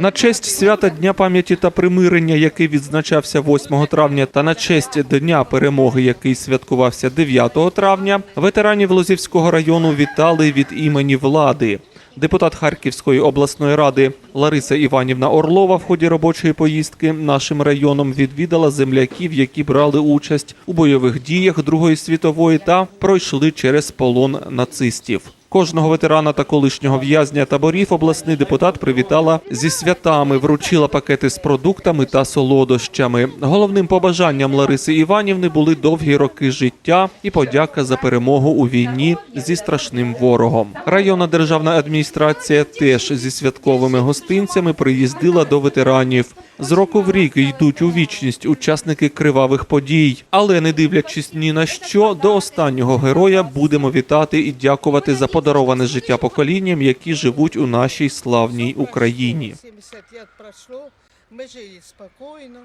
На честь свята Дня пам'яті та примирення, який відзначався 8 травня, та на честь Дня перемоги, який святкувався 9 травня, ветеранів Лозівського району вітали від імені влади. Депутат Харківської обласної ради Лариса Іванівна Орлова в ході робочої поїздки нашим районом відвідала земляків, які брали участь у бойових діях Другої світової та пройшли через полон нацистів. Кожного ветерана та колишнього в'язня таборів обласний депутат привітала зі святами, вручила пакети з продуктами та солодощами. Головним побажанням Лариси Іванівни були довгі роки життя і подяка за перемогу у війні зі страшним ворогом. Районна державна адміністрація теж зі святковими гостинцями приїздила до ветеранів. З року в рік йдуть у вічність учасники кривавих подій, але не дивлячись ні на що, до останнього героя будемо вітати і дякувати за подароване життя поколінням, які живуть у нашій славній Україні. 70 років пройшло, ми жили спокойно.